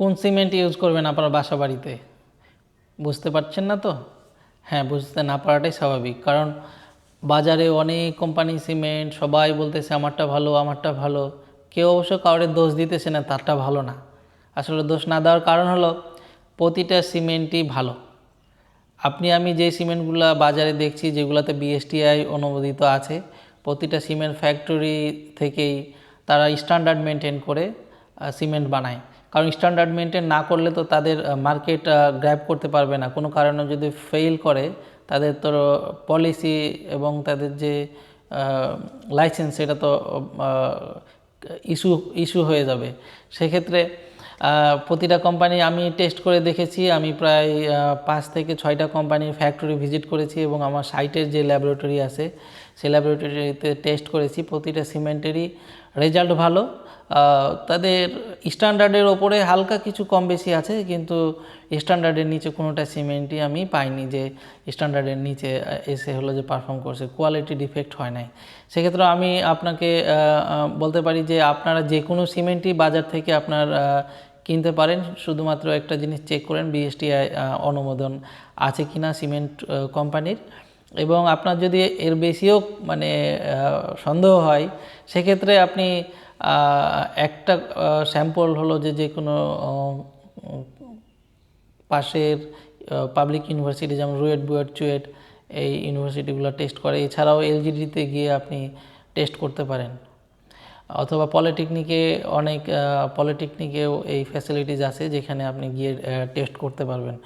কোন cement use করবেন আপনার বাসা বাড়িতে? বুঝতে পারছেন না তো? হ্যাঁ বুঝতে না পারাটাই স্বাভাবিক। কারণ বাজারে অনেক কোম্পানি সিমেন্ট, সবাই বলতেছে, আমারটা ভালো আমারটা ভালো। কেউ অবশ্য কাউরের দোষ দিতেছে না, তারটা ভালো না। আসলে দোষ না দেওয়ার কারণ হলো, প্রতিটা সিমেন্টই ভালো। আপনি, আমি যে সিমেন্টগুলো বাজারে দেখছি, যেগুলোতে বিএসটিআই অনুমোদিত আছে, প্রতিটা সিমেন্ট ফ্যাক্টরি থেকেই তারা স্ট্যান্ডার্ড মেনটেন করে সিমেন্ট বানায়। কারণ স্ট্যান্ডার্ড মেনটেন না করলে তো তাদের মার্কেট গ্র্যাব করতে পারবে না। কোনো কারণে যদি ফেল করে, তাদের তো পলিসি এবং তাদের যে লাইসেন্স সেটা তো ইস্যু ইস্যু হয়ে যাবে। সেক্ষেত্রে প্রতিটা কোম্পানি আমি টেস্ট করে দেখেছি, আমি প্রায় পাঁচ থেকে ছয়টা কোম্পানির ফ্যাক্টরি ভিজিট করেছি এবং আমার সাইটের যে ল্যাবরেটরি আছে সেই ল্যাবরেটরিতে টেস্ট করেছি। প্রতিটা সিমেন্টেরই রেজাল্ট ভালো তাদের স্ট্যান্ডার্ডের ওপরে হালকা কিছু কম বেশি আছে, কিন্তু স্ট্যান্ডার্ডের নিচে কোনোটা সিমেন্টই আমি পাইনি যে স্ট্যান্ডার্ডের নিচে এসে হলো যে পারফর্ম করছে। কোয়ালিটি ডিফেক্ট হয় নাই। সেক্ষেত্রে আমি আপনাকে বলতে পারি যে আপনারা যে কোনো সিমেন্টই বাজার থেকে আপনার কিনতে পারেন। শুধুমাত্র একটা জিনিস চেক করেন বিএসটিআই অনুমোদন আছে কি না সিমেন্ট কোম্পানির। এবং আপনার যদি এর বেশিও মানে সন্দেহ হয়, সেক্ষেত্রে আপনি একটা স্যাম্পল হলো যে যে কোনো পাশের পাবলিক ইউনিভার্সিটি যেমন রুয়েট, বুয়েট, চুয়েট, এই ইউনিভার্সিটিগুলো টেস্ট করে। এছাড়াও এলজিডিতে গিয়ে আপনি টেস্ট করতে পারেন। অথবা পলিটেকনিকে অনেক পলিটেকনিকেও এই ফ্যাসিলিটিস আছে যেখানে আপনি গিয়ে টেস্ট করতে পারবেন।